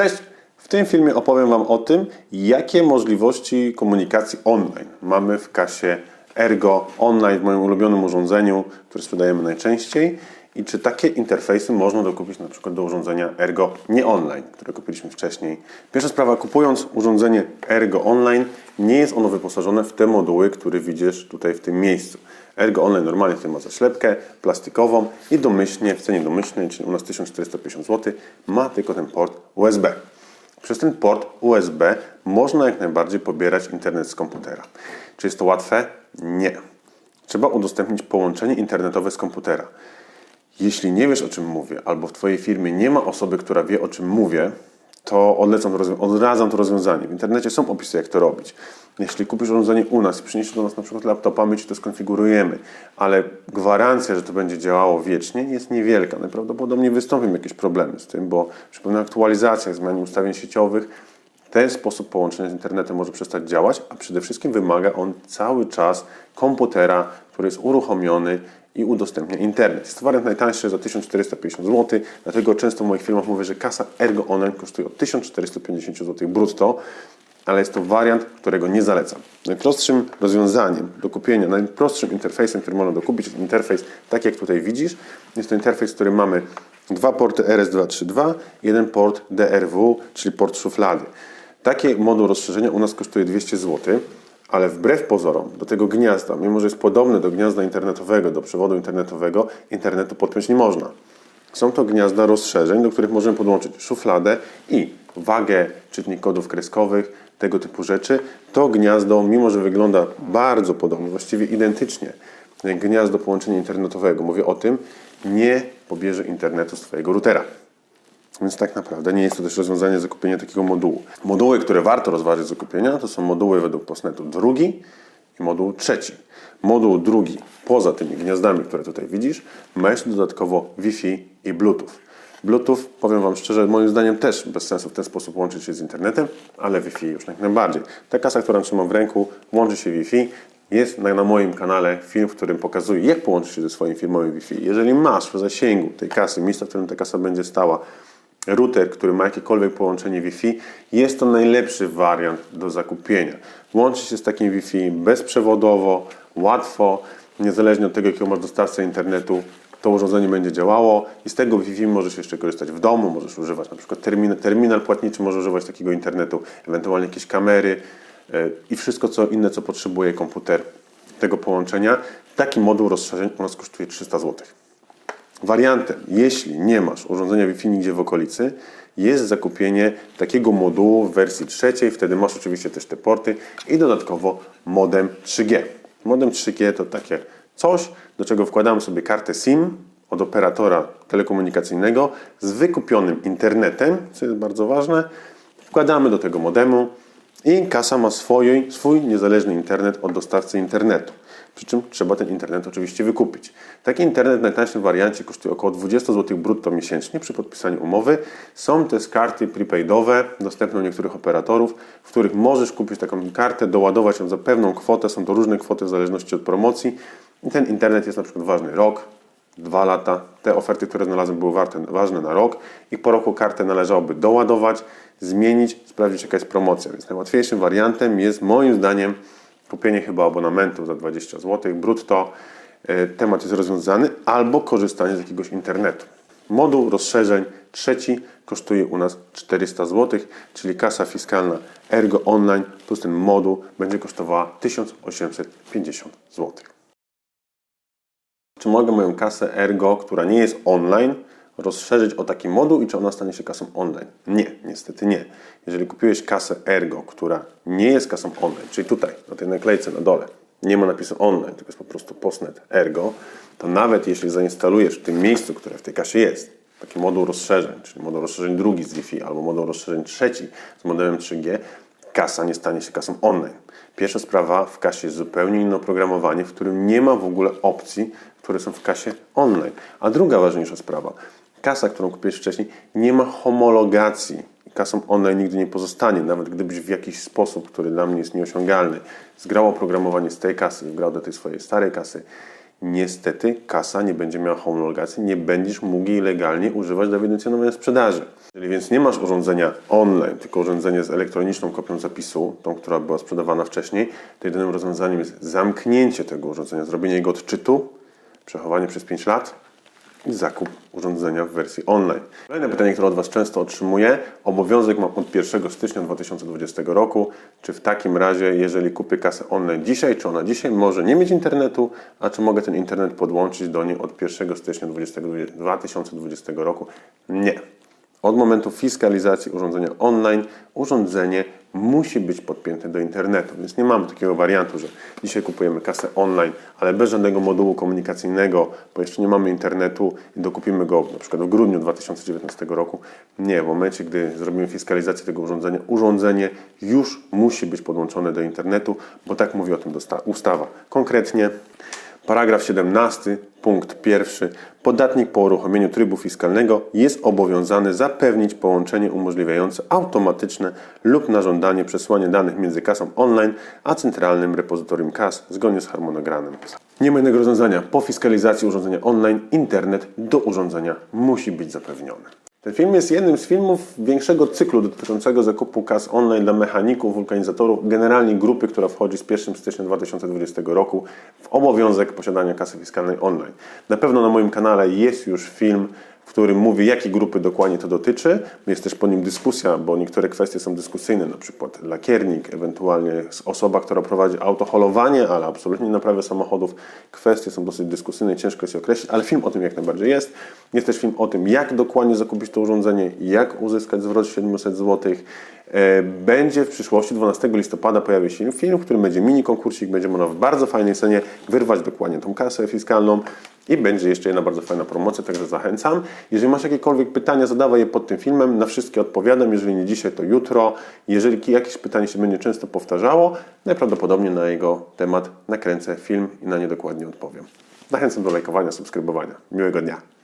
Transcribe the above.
Cześć! W tym filmie opowiem Wam o tym, jakie możliwości komunikacji online mamy w kasie Ergo Online, w moim ulubionym urządzeniu, które sprzedajemy najczęściej i czy takie interfejsy można dokupić na przykład do urządzenia Ergo nie online, które kupiliśmy wcześniej. Pierwsza sprawa, kupując urządzenie Ergo Online, nie jest ono wyposażone w te moduły, które widzisz tutaj w tym miejscu. Ergo Online normalnie tutaj ma zaślepkę plastikową i domyślnie, w cenie domyślnej, czyli u nas 1450 zł, ma tylko ten port USB. Przez ten port USB można jak najbardziej pobierać internet z komputera. Czy jest to łatwe? Nie. Trzeba udostępnić połączenie internetowe z komputera. Jeśli nie wiesz o czym mówię, albo w Twojej firmie nie ma osoby, która wie o czym mówię, to odlecam to odradzam to rozwiązanie. W internecie są opisy, jak to robić. Jeśli kupisz urządzenie u nas i przyniesiesz do nas na przykład laptopa, my Ci to skonfigurujemy, ale gwarancja, że to będzie działało wiecznie jest niewielka. Najprawdopodobniej wystąpią jakieś problemy z tym, bo przy pewnych aktualizacjach, zmianie ustawień sieciowych, ten sposób połączenia z internetem może przestać działać, a przede wszystkim wymaga on cały czas komputera, który jest uruchomiony i udostępnia internet. Jest to wariant najtańszy za 1450 zł, dlatego często w moich filmach mówię, że kasa Ergo Online kosztuje od 1450 zł brutto, ale jest to wariant, którego nie zalecam. Najprostszym rozwiązaniem do kupienia, najprostszym interfejsem, który można dokupić jest interfejs, tak jak tutaj widzisz. Jest to interfejs, w którym mamy dwa porty RS232, jeden port DRW, czyli port szuflady. Taki moduł rozszerzenia u nas kosztuje 200 zł, ale wbrew pozorom do tego gniazda, mimo że jest podobny do gniazda internetowego, do przewodu internetowego, internetu podpiąć nie można. Są to gniazda rozszerzeń, do których możemy podłączyć szufladę i wagę, czytnik kodów kreskowych, tego typu rzeczy. To gniazdo, mimo że wygląda bardzo podobnie, właściwie identycznie gniazdo połączenia internetowego, mówię o tym, nie pobierze internetu z Twojego routera. Więc tak naprawdę nie jest to też rozwiązanie zakupienia takiego modułu. Moduły, które warto rozważyć zakupienia, to są moduły według postnetu drugi i moduł trzeci. Moduł drugi, poza tymi gniazdami, które tutaj widzisz, ma jeszcze dodatkowo Wi-Fi i Bluetooth. Bluetooth, powiem Wam szczerze, moim zdaniem też bez sensu w ten sposób łączyć się z internetem, ale Wi-Fi już jak najbardziej. Ta kasa, którą trzymam w ręku, łączy się Wi-Fi. Jest na, moim kanale film, w którym pokazuję, jak połączyć się ze swoim firmowym Wi-Fi. Jeżeli masz w zasięgu tej kasy, miejsca, w którym ta kasa będzie stała, router, który ma jakiekolwiek połączenie Wi-Fi, jest to najlepszy wariant do zakupienia. Łączy się z takim Wi-Fi bezprzewodowo, łatwo, niezależnie od tego, jakiego masz dostawcę internetu, to urządzenie będzie działało i z tego Wi-Fi możesz jeszcze korzystać w domu, możesz używać na przykład terminal, terminal płatniczy, możesz używać takiego internetu, ewentualnie jakieś kamery yy, i wszystko co inne, co potrzebuje komputer tego połączenia. Taki moduł rozszerzeń u nas kosztuje 300 zł. Wariantem, jeśli nie masz urządzenia Wi-Fi nigdzie w okolicy, jest zakupienie takiego modułu w wersji trzeciej. Wtedy masz oczywiście też te porty i dodatkowo modem 3G. Modem 3G to takie coś, do czego wkładamy sobie kartę SIM od operatora telekomunikacyjnego z wykupionym internetem, co jest bardzo ważne. Wkładamy do tego modemu i kasa ma swój, swój niezależny internet od dostawcy internetu. Przy czym trzeba ten internet oczywiście wykupić. Taki internet w najtańszym wariancie kosztuje około 20 zł brutto miesięcznie przy podpisaniu umowy. Są też karty prepaidowe dostępne u niektórych operatorów, w których możesz kupić taką kartę, doładować ją za pewną kwotę. Są to różne kwoty w zależności od promocji. I ten internet jest na przykład ważny rok, dwa lata. Te oferty, które znalazłem, były warte, ważne na rok i po roku kartę należałoby doładować, zmienić, sprawdzić jaka jest promocja. Więc najłatwiejszym wariantem jest moim zdaniem kupienie chyba abonamentu za 20 zł brutto. E, Temat jest rozwiązany albo korzystanie z jakiegoś internetu. Moduł rozszerzeń trzeci kosztuje u nas 400 zł, czyli kasa fiskalna Ergo Online plus ten moduł będzie kosztowała 1850 zł. Czy mogę moją kasę Ergo, która nie jest online, rozszerzyć o taki moduł i czy ona stanie się kasą online? Nie, niestety nie. Jeżeli kupiłeś kasę Ergo, która nie jest kasą online, czyli tutaj, na tej naklejce na dole, nie ma napisu online, tylko jest po prostu postnet Ergo, to nawet jeśli zainstalujesz w tym miejscu, które w tej kasie jest, taki moduł rozszerzeń, czyli moduł rozszerzeń drugi z Wi-Fi albo moduł rozszerzeń trzeci z modelem 3G, kasa nie stanie się kasą online. Pierwsza sprawa, w kasie jest zupełnie inne oprogramowanie, w którym nie ma w ogóle opcji, które są w kasie online. A druga ważniejsza sprawa, kasa, którą kupiłeś wcześniej, nie ma homologacji. Kasą online nigdy nie pozostanie, nawet gdybyś w jakiś sposób, który dla mnie jest nieosiągalny, zgrał oprogramowanie z tej kasy i do tej swojej starej kasy, niestety kasa nie będzie miała homologacji, nie będziesz mógł jej legalnie używać do ewidencjonowania sprzedaży. Jeżeli więc nie masz urządzenia online, tylko urządzenie z elektroniczną kopią zapisu, tą, która była sprzedawana wcześniej, to jedynym rozwiązaniem jest zamknięcie tego urządzenia, zrobienie jego odczytu, przechowanie przez 5 lat i zakup urządzenia w wersji online. Kolejne pytanie, które od Was często otrzymuję. Obowiązek mam od 1 stycznia 2020 roku. Czy w takim razie, jeżeli kupię kasę online dzisiaj, czy ona dzisiaj może nie mieć internetu, a czy mogę ten internet podłączyć do niej od 1 stycznia 20 2020 roku? Nie. Od momentu fiskalizacji urządzenia online urządzenie musi być podpięte do internetu, więc nie mamy takiego wariantu, że dzisiaj kupujemy kasę online, ale bez żadnego modułu komunikacyjnego, bo jeszcze nie mamy internetu i dokupimy go na przykład w grudniu 2019 roku. Nie, w momencie, gdy zrobimy fiskalizację tego urządzenia, urządzenie już musi być podłączone do internetu, bo tak mówi o tym ustawa. Konkretnie Paragraf 17, punkt pierwszy. Podatnik po uruchomieniu trybu fiskalnego jest obowiązany zapewnić połączenie umożliwiające automatyczne lub na żądanie przesłanie danych między kasą online a centralnym repozytorium kas zgodnie z harmonogramem. Nie ma innego rozwiązania. Po fiskalizacji urządzenia online internet do urządzenia musi być zapewniony. Ten film jest jednym z filmów większego cyklu dotyczącego zakupu kas online dla mechaników, wulkanizatorów, generalnie grupy, która wchodzi z 1 stycznia 2020 roku w obowiązek posiadania kasy fiskalnej online. Na pewno na moim kanale jest już film, którym mówię, jakiej grupy dokładnie to dotyczy. Jest też po nim dyskusja, bo niektóre kwestie są dyskusyjne, na przykład lakiernik, ewentualnie osoba, która prowadzi autoholowanie, ale absolutnie nie naprawia samochodów. Kwestie są dosyć dyskusyjne, ciężko jest je określić, ale film o tym jak najbardziej jest. Jest też film o tym, jak dokładnie zakupić to urządzenie, jak uzyskać zwrot 700 zł. E, Będzie w przyszłości, 12 listopada pojawi się film, w którym będzie mini konkursik, będzie można w bardzo fajnej cenie wyrwać dokładnie tą kasę fiskalną i będzie jeszcze jedna bardzo fajna promocja, także zachęcam. Jeżeli masz jakiekolwiek pytania, zadawaj je pod tym filmem, na wszystkie odpowiadam, jeżeli nie dzisiaj, to jutro. Jeżeli jakieś pytanie się będzie często powtarzało, najprawdopodobniej na jego temat nakręcę film i na nie dokładnie odpowiem. Zachęcam do lajkowania, subskrybowania. Miłego dnia.